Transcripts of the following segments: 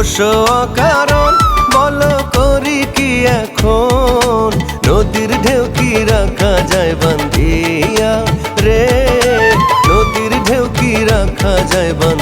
দোষ কারণ বলো করি কি এখন? নদীর ঢেউ কি রাখা যায় বান্ধিয়া রে? নদীর ঢেউ কি রাখা যায় বান্ধিয়া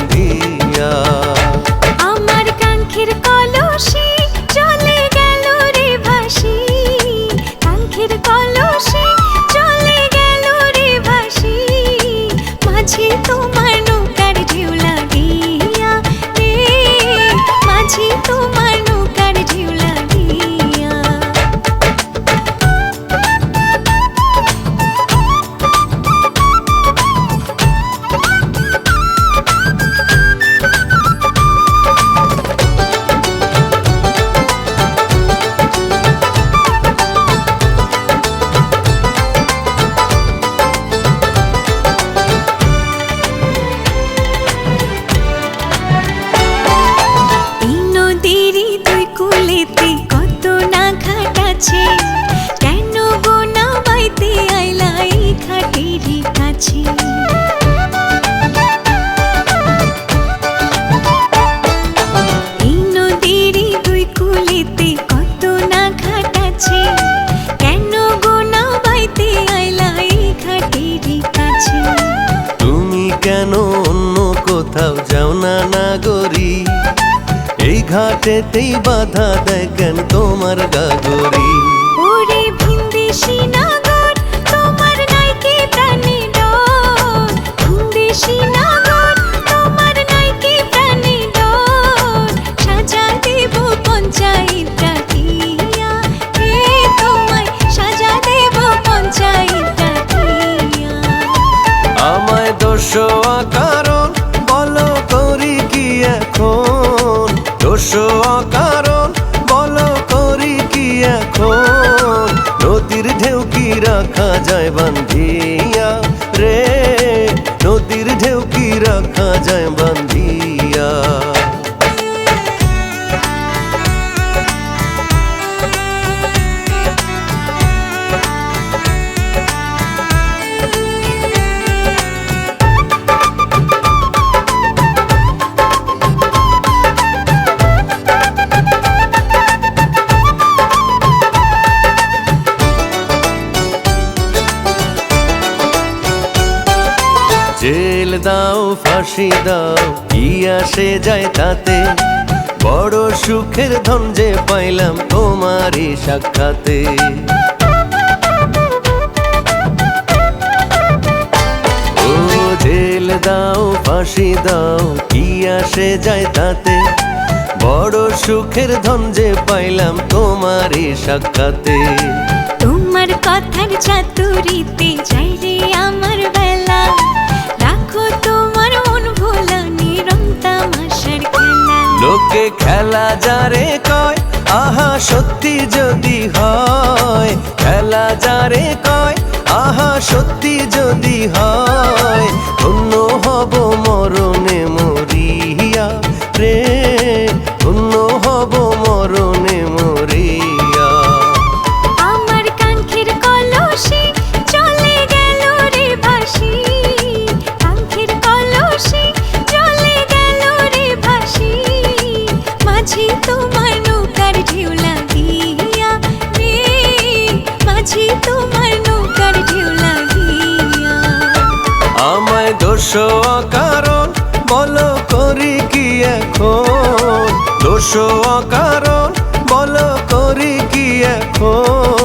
কেন অন্য কোথাও যাও না নাগরি? এই ঘাটেতেই বাধা দেয় কেন তোমার গাগরি। ওরে ভিনদেশি নাগর তোমার নাইকে প্রাণে ডর ভিনদেশি নাগর তোমার নাইকে প্রাণে ডর সাজা দেব পঞ্চায়েত ডাকিয়া হে তোমায় সাজা দেব পঞ্চায়েত ডাকিয়া আমায় দোষ কারণ, বলো করি কি এখন? দোষ অকারণ, বলো করি কি এখন? নদীর ঢেউ কি রাখা যায় বান্ধিয়া দাও, ফাঁসি দাও, কি আসে যায় তাতে? বড় সুখের ধন যে পাইলাম তোমারই সাক্ষাতে। দাও, ফাঁসি দাও, কি আসে যায় তাতে? বড় সুখের ধন যে পাইলাম তোমারই সাক্ষাতে। তোমার কথার চাতুরিতে যাই রে আমার খেলা যারে কয়, আহা সত্যি যদি হয়। খেলা যারে কয়, আহা সত্যি যদি হয়। ধন্য হব মরণে মরিয়া রে, ধন্য মাঝি তোমার নৌকার ঢেউ লাগিয়া। আমায় দোষ কারণ বলো করি কি এখন? দোষ কারণ বলো করি কি এখন?